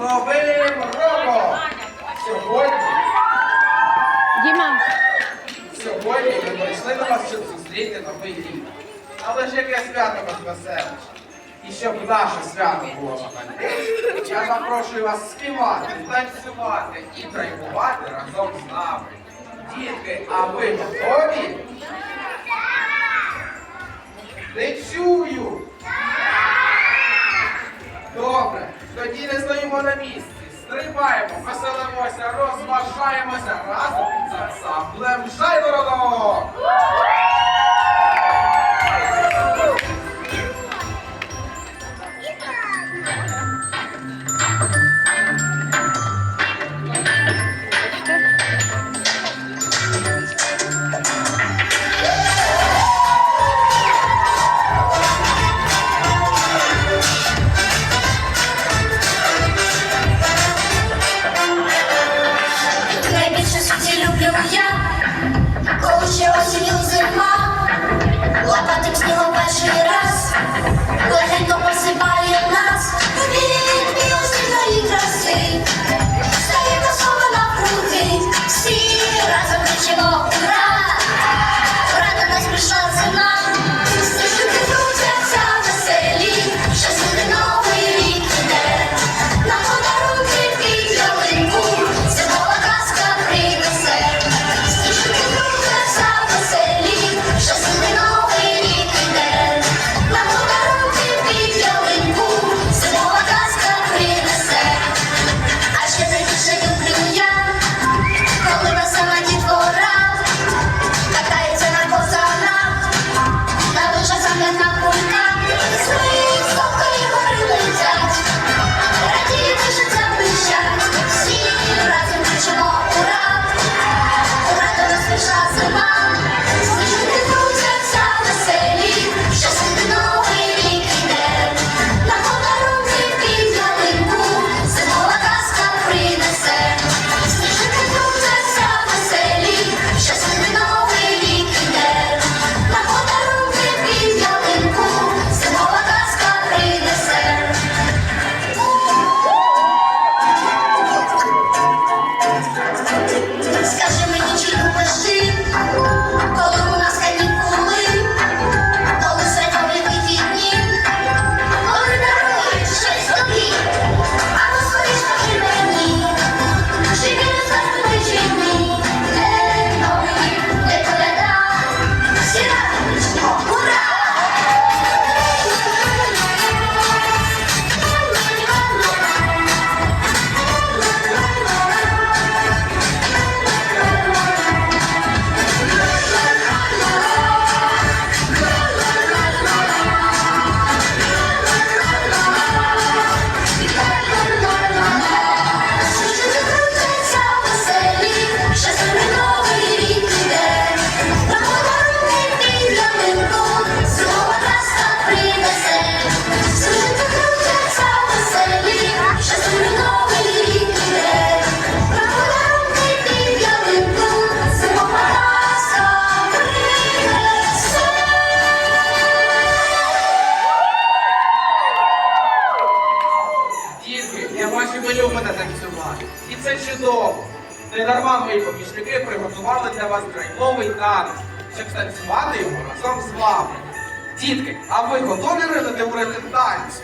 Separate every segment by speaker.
Speaker 1: Новим роком! Сьогодні
Speaker 2: Діма.
Speaker 1: Сьогодні ми прийшли до вас, щоб зустріти новий рік. Але ж яке свято вас веселе. І щоб наше свято було багато. Я запрошую вас співати, танцювати і драйвувати разом з нами. Дітки, а ви готові? Не чую! На місці, стрибаємо, веселимося, розважаємося разом з ансамблем Жайворонок!
Speaker 3: Ще,
Speaker 1: кстати, звати його разом з вами. Дітки, а ви готові ринути в ритм танцю?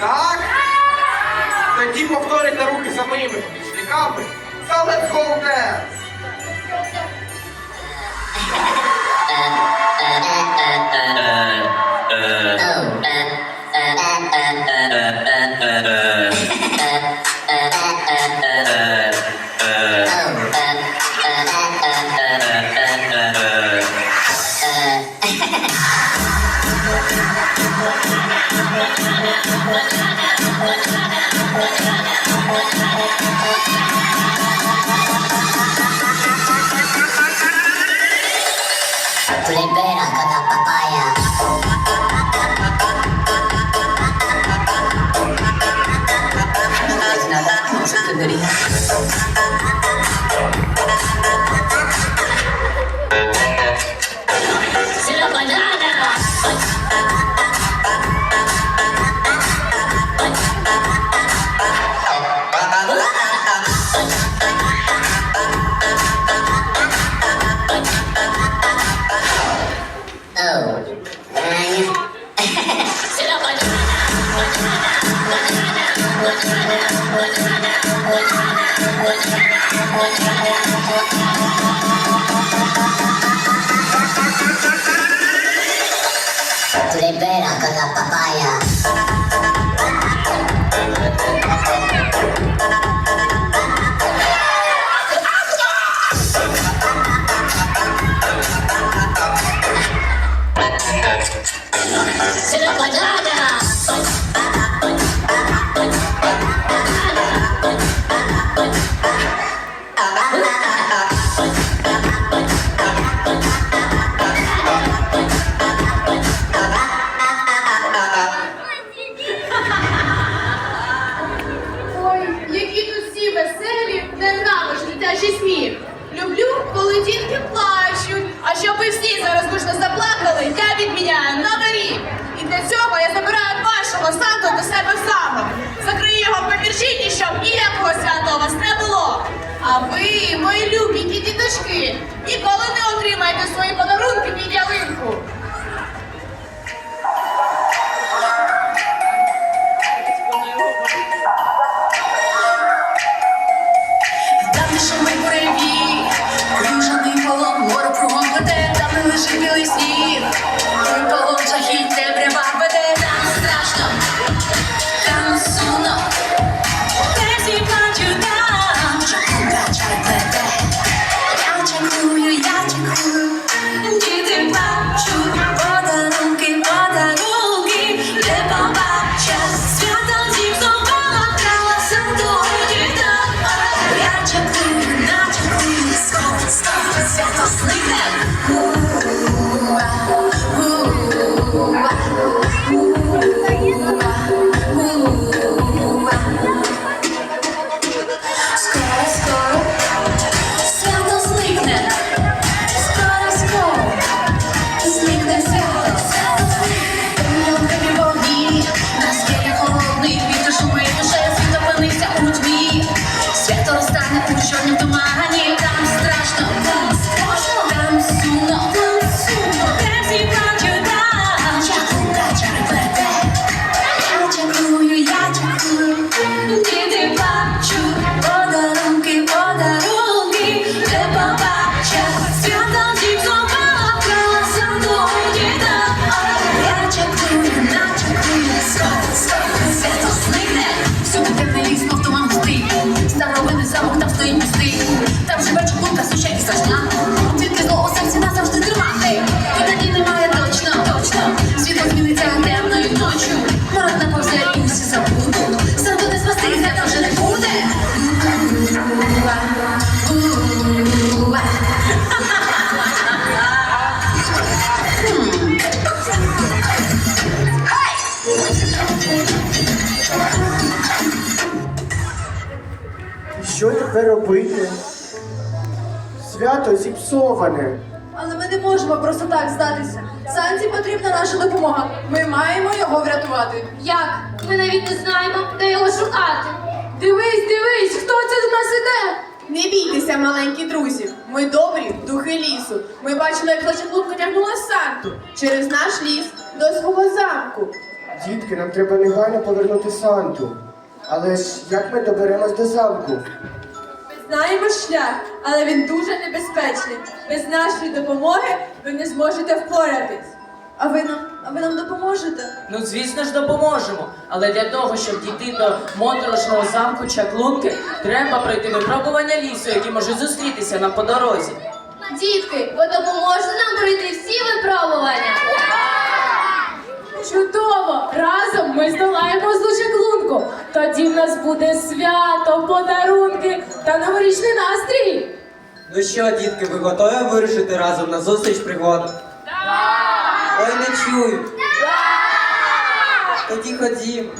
Speaker 1: Так? Тоді повторюйте руки за моїми помічниками. So Let's Go Dance!
Speaker 3: Libera cada papaya. ka na papaya.
Speaker 2: А ви, мої любенькі діточки, ніколи не отримаєте свої подарунки під
Speaker 4: робити? Свято зіпсоване.
Speaker 2: Але ми не можемо просто так здатися. Санті потрібна наша допомога. Ми маємо його врятувати.
Speaker 5: Як? Ми навіть не знаємо, де його шукати.
Speaker 2: Дивись, дивись, хто це до нас іде? Не бійтеся, маленькі друзі. Ми добрі духи лісу. Ми бачили, як наша клубка тягнула Санту через наш ліс до свого замку.
Speaker 4: Дітки, нам треба негайно повернути Санту. Але ж як ми доберемось до замку?
Speaker 2: Знаємо шлях, але він дуже небезпечний. Без нашої допомоги ви не зможете впоратись. А ви нам, а ви нам допоможете?
Speaker 6: Ну, звісно ж, допоможемо. Але для того, щоб дійти до моторошного замку чаклунки, треба пройти випробування лісу, які можуть зустрітися нам по дорозі.
Speaker 5: Дітки, ви допоможете нам пройти всі випробування.
Speaker 7: Чудово! Разом ми здолаємо чаклунку. Тоді в нас буде свято, подарунки та новорічний настрій.
Speaker 8: Ну що, дітки, ви готові вирушити разом на зустріч пригод? Ой, не чую. Тоді ходімо.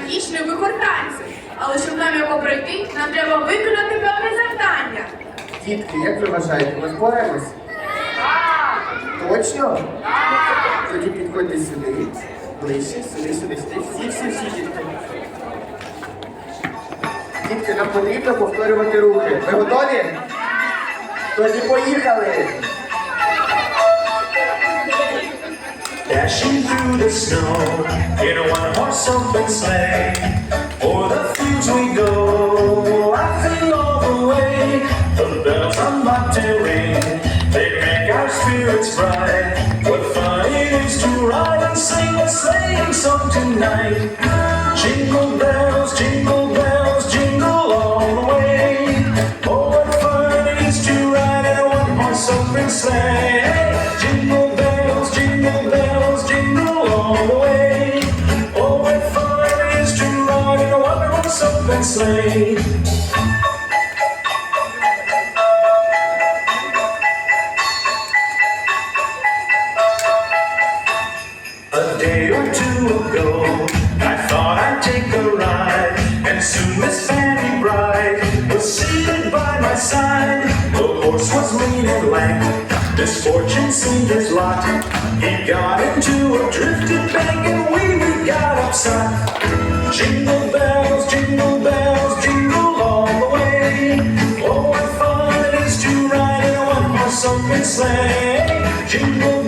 Speaker 2: Вихор танцю. Але щоб нам його пройти, нам треба виконати певне завдання.
Speaker 4: Дітки, як ви вважаєте, ми впораємось? Точно? Тоді підходьте сюди, ближче, сюди, сюди, сюди. Всі, всі, всі дітки. Дітки, нам потрібно повторювати рухи. Ви готові? Тоді поїхали!
Speaker 9: Dashing through the snow in a one horse open sleigh. O'er the fields we go, laughing all the way. The bells on bobtail ring, they make our spirits bright. What fun it is to ride and sing a sleighing song tonight. A day or two ago, I thought I'd take a ride, and soon Miss Fanny Bride was seated by my side. The horse was lean and lank, misfortune seemed his lot. He got into a drifted bank, and we got upset. Jingle bells, jingle bells, jingle all the way. Oh, what fun it is to ride in a one-horse open sleigh. Jingle